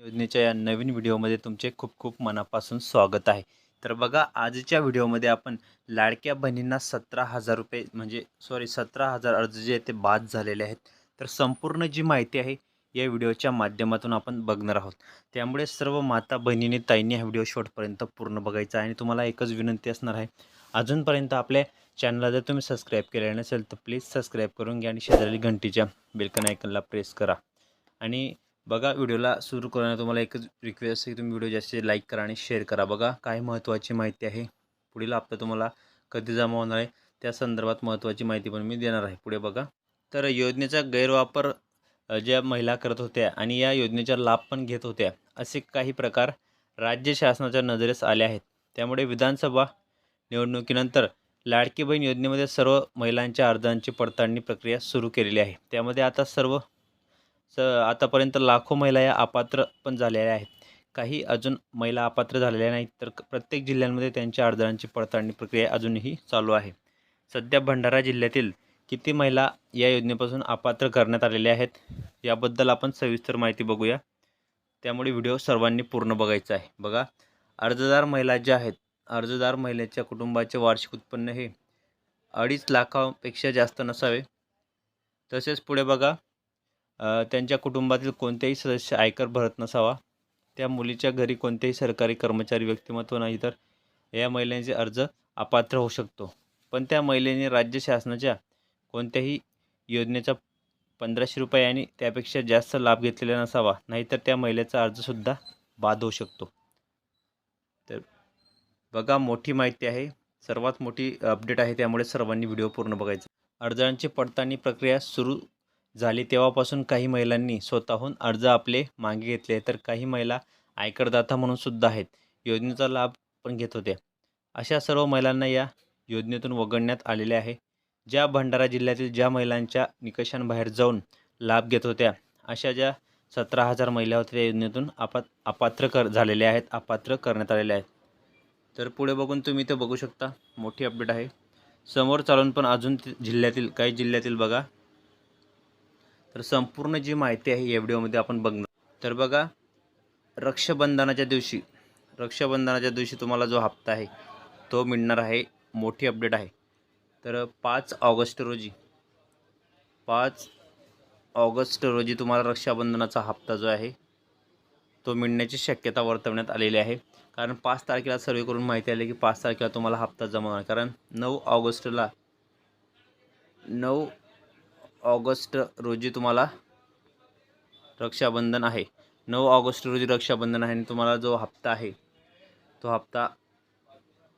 योजनेच्या या नवीन व्हिडिओमध्ये तुमचे खूप खूप मनापासून स्वागत आहे. तर बघा आजच्या व्हिडिओमध्ये आपण लाडक्या बहिणींना सतरा हजार रुपये म्हणजे सॉरी सतरा हजार अर्ज जे आहेत ते बाद झालेले आहेत. तर संपूर्ण जी माहिती आहे या व्हिडिओच्या माध्यमातून आपण बघणार आहोत. त्यामुळे सर्व माता बहिणीने ताईंनी हा व्हिडिओ शेवटपर्यंत पूर्ण बघायचा आहे. आणि तुम्हाला एकच विनंती असणार आहे अजूनपर्यंत आपल्या चॅनलला जर तुम्ही सबस्क्राईब केलेलं नसेल तर प्लीज सबस्क्राईब करून घ्या आणि शेजारी घंटीच्या बेलकन आयकनला प्रेस करा. आणि बघा व्हिडिओला सुरू करताना तुम्हाला एकच रिक्वेस्ट आहे की तुम्ही व्हिडिओ जास्तीत लाईक करा आणि शेअर करा. बघा काय महत्त्वाची माहिती आहे. पुढील हप्ता तुम्हाला कधी जमा होणार आहे? त्या संदर्भात महत्त्वाची माहिती पण मी देणार आहे. पुढे बघा. तर योजनेचा गैरवापर ज्या महिला करत होत्या आणि या योजनेचा लाभ पण घेत होत्या असे काही प्रकार राज्य शासनाच्या नजरेस आले आहेत. त्यामुळे विधानसभा निवडणुकीनंतर लाडकी बहीण योजनेमध्ये सर्व महिलांच्या अर्जांची पडताळणी प्रक्रिया सुरू केलेली आहे. त्यामध्ये आता सर्व स आतापर्यंत लाखो महिला या अपात्र पण झालेल्या आहेत. काही अजून महिला अपात्र झालेल्या नाहीत तर प्रत्येक जिल्ह्यांमध्ये त्यांच्या अर्जांची पडताळणी प्रक्रिया अजूनही चालू आहे. सध्या भंडारा जिल्ह्यातील किती महिला या योजनेपासून अपात्र करण्यात आलेल्या आहेत याबद्दल आपण सविस्तर माहिती बघूया. त्यामुळे व्हिडिओ सर्वांनी पूर्ण बघायचा आहे. बघा अर्जदार महिला ज्या आहेत अर्जदार महिलेच्या कुटुंबाचे वार्षिक उत्पन्न हे अडीच लाखापेक्षा जास्त नसावे. तसेच पुढे बघा त्यांच्या कुटुंबातील कोणत्याही सदस्य आयकर भरत नसावा. त्या मुलीच्या घरी कोणतेही सरकारी कर्मचारी व्यक्तिमत्व नाही तर या महिलेचे अर्ज अपात्र होऊ शकतो. पण त्या महिलेने राज्य शासनाच्या कोणत्याही योजनेचा पंधराशे रुपये आणि त्यापेक्षा जास्त लाभ घेतलेला नसावा नाहीतर त्या महिलेचा अर्जसुद्धा बाद होऊ शकतो. तर बघा मोठी माहिती आहे. सर्वात मोठी अपडेट आहे त्यामुळे सर्वांनी व्हिडिओ पूर्ण बघायचा. अर्जांची पडताळणी प्रक्रिया सुरू झाली. तेव्हापासून काही महिलांनी स्वतःहून अर्ज आपले मागे घेतले. तर काही महिला आयकरदाता म्हणून सुद्धा आहेत. योजनेचा लाभ पण घेत होत्या. अशा सर्व महिलांना या योजनेतून वगळण्यात आलेले आहे. ज्या भंडारा जिल्ह्यातील ज्या महिलांच्या निकषांबाहेर जाऊन लाभ घेत होत्या अशा ज्या सतरा हजार महिला होत्या त्या योजनेतून आपा अपात्र कर झालेल्या आहेत. अपात्र करण्यात आलेल्या आहेत. तर पुढे बघून तुम्ही ते बघू शकता. मोठी अपडेट आहे. समोर चालून पण अजून जिल्ह्यातील काही जिल्ह्यातील बघा. तर संपूर्ण जी माहिती आहे या व्हिडिओमध्ये आपण बघणार. तर बघा रक्षाबंधनाच्या दिवशी रक्षाबंधनाच्या दिवशी तुम्हाला जो हप्ता आहे तो मिळणार आहे मोठी अपडेट आहे. तर पाच ऑगस्ट रोजी पाच ऑगस्ट रोजी तुम्हाला रक्षाबंधनाचा हप्ता जो आहे तो मिळण्याची शक्यता वर्तवण्यात आलेली आहे. कारण पाच तारखेला सर्वे करून माहिती आली की पाच तारखेला तुम्हाला हप्ता जमा होणार. कारण नऊ ऑगस्टला नऊ ऑगस्ट रोजी तुम्हाला रक्षाबंधन आहे. नऊ ऑगस्ट रोजी रक्षाबंधन आहे आणि तुम्हाला जो हप्ता आहे तो हप्ता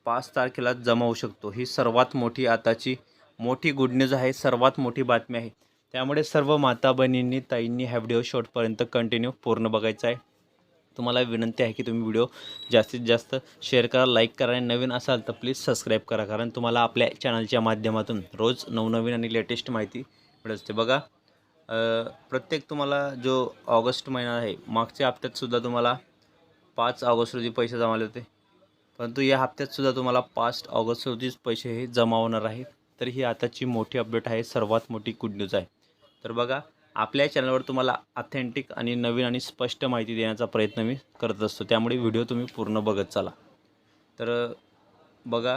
पाच तारखेला जमा होऊ शकतो. ही सर्वात मोठी आताची मोठी गुड न्यूज आहे सर्वात मोठी बातमी आहे. त्यामुळे सर्व माता बहिणींनी ताईंनी हा व्हिडिओ शॉर्टपर्यंत कंटिन्यू पूर्ण बघायचा आहे. तुम्हाला विनंती आहे की तुम्ही व्हिडिओ जास्तीत जास्त शेअर करा लाईक करा आणि नवीन असाल तर प्लीज सबस्क्राईब करा. कारण तुम्हाला आपल्या चॅनलच्या माध्यमातून रोज नवनवीन आणि लेटेस्ट माहिती मिळत असते. बघा प्रत्येक तुम्हाला जो ऑगस्ट महिना आहे मागच्या हप्त्यातसुद्धा तुम्हाला पाच ऑगस्ट रोजी पैसे जमाले होते. परंतु या हप्त्यातसुद्धा तुम्हाला पाच ऑगस्ट रोजीच पैसे हे जमा होणार आहे तर ही आताची मोठी अपडेट आहे सर्वात मोठी गुड न्यूज आहे. तर बघा आपल्या चॅनलवर तुम्हाला ऑथेंटिक आणि नवीन आणि स्पष्ट माहिती देण्याचा प्रयत्न मी करत असतो. त्यामुळे व्हिडिओ तुम्ही पूर्ण बघत चला. तर बघा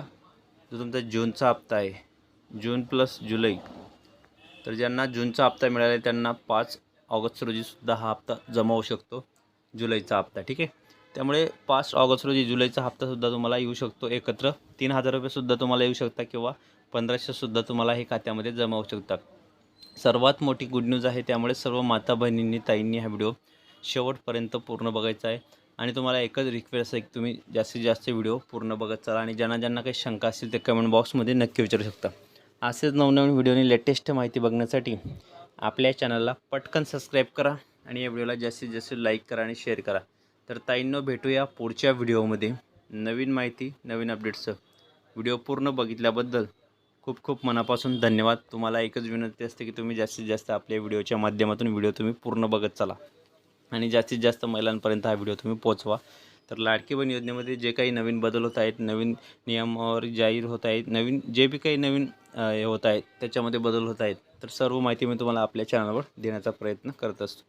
जो तुमचा जूनचा हप्ता आहे जून प्लस जुलै तर ज्यांना जूनचा हप्ता मिळाला आहे त्यांना पाच ऑगस्ट रोजीसुद्धा हा हप्ता जमा होऊ शकतो जुलैचा हप्ता ठीक आहे? त्यामुळे पाच ऑगस्ट रोजी जुलैचा हप्तासुद्धा तुम्हाला येऊ शकतो एकत्र. तीन हजार रुपयेसुद्धा तुम्हाला येऊ शकता किंवा पंधराशेसुद्धा तुम्हाला हे खात्यामध्ये जमा होऊ शकतात. सर्वात मोठी गुड न्यूज आहे त्यामुळे सर्व माता बहिणींनी ताईंनी हा व्हिडिओ शेवटपर्यंत पूर्ण बघायचा आहे. आणि तुम्हाला एकच रिक्वेस्ट आहे की तुम्ही जास्तीत जास्त व्हिडिओ पूर्ण बघत चला आणि ज्यांना ज्यांना काही शंका असतील ते कमेंट बॉक्समध्ये नक्की विचारू शकता. असेच नवनवीन व्हिडिओनी लेटेस्ट माहिती बघण्यासाठी आपल्या चॅनलला पटकन सबस्क्राईब करा आणि या व्हिडिओला जास्तीत जास्त लाईक करा आणि शेअर करा. तर ताईंनो भेटूया पुढच्या व्हिडिओमध्ये. नवीन माहिती नवीन अपडेट्सचं व्हिडिओ पूर्ण बघितल्याबद्दल खूप खूप मनापासून धन्यवाद. तुम्हाला एकच विनंती असते की तुम्ही जास्तीत जास्त आपल्या व्हिडिओच्या माध्यमातून व्हिडिओ तुम्ही पूर्ण बघत चला. आणि जास्तीत जास्त महिलांपर्यंत हा व्हिडिओ तुम्ही पोचवा तर लाडकी बहीण योजनेमध्ये जे काही नवीन बदल होत आहेत नवीन नियमावर जाहीर होत आहेत नवीन जे बी काही नवीन हे होत आहेत त्याच्यामध्ये बदल होत आहेत तर सर्व माहिती मी तुम्हाला आपल्या चॅनलवर देण्याचा प्रयत्न करत असतो.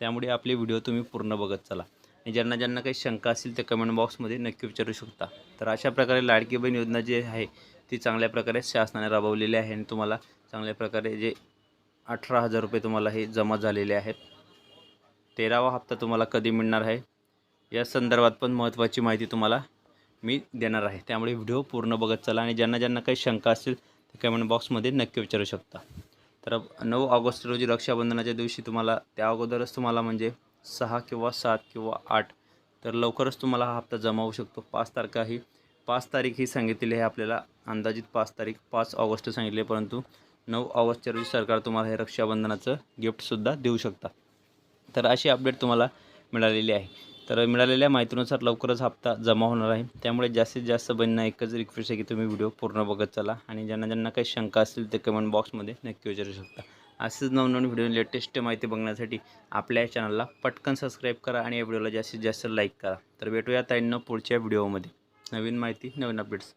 त्यामुळे आपले व्हिडिओ तुम्ही पूर्ण बघत चला. आणि ज्यांना ज्यांना काही शंका असेल ते कमेंट बॉक्समध्ये नक्की विचारू शकता. तर अशा प्रकारे लाडकी बहीण योजना जी आहे ती चांगल्या प्रकारे शासनाने राबवलेली आहे आणि तुम्हाला चांगल्या प्रकारे जे अठरा हजार रुपये तुम्हाला हे जमा झालेले आहेत. तेरावा हप्ता तुम्हाला कधी मिळणार आहे? या संदर्भात पण महत्त्वाची माहिती तुम्हाला मी देणार आहे. त्यामुळे व्हिडिओ पूर्ण बघत चला आणि ज्यांना ज्यांना काही शंका असतील ते कमेंट बॉक्समध्ये नक्की विचारू शकता. तर नऊ ऑगस्ट रोजी रक्षाबंधनाच्या दिवशी तुम्हाला त्या अगोदरच तुम्हाला म्हणजे सहा किंवा सात किंवा आठ तर लवकरच तुम्हाला हा हप्ता जमा होऊ शकतो. पाच तारखा ही पाच तारीख ही सांगितलेली आहे आपल्याला. अंदाजित पाच तारीख पाच ऑगस्ट सांगितले परंतु नऊ ऑगस्टच्या रोजी सरकार तुम्हाला हे रक्षाबंधनाचं गिफ्टसुद्धा देऊ शकता. तर अशी अपडेट तुम्हाला मिळालेली आहे. तर मिळालेल्या माहितीनुसार लवकरच हप्ता जमा होणार आहे. त्यामुळे जास्तीत जास्त बहिणींना एकच रिक्वेस्ट आहे की तुम्ही व्हिडिओ पूर्ण बघत चला आणि ज्यांना ज्यांना काही शंका असतील ते कमेंट बॉक्समध्ये नक्की विचारू शकता. असेच नवनवीन व्हिडिओ लेटेस्ट माहिती बघण्यासाठी आपल्या चॅनलला पटकन सबस्क्राईब करा आणि या व्हिडिओला जास्तीत जास्त लाईक करा. तर भेटूया ताईंना पुढच्या व्हिडिओमध्ये नवीन माहिती नवीन अपडेट्स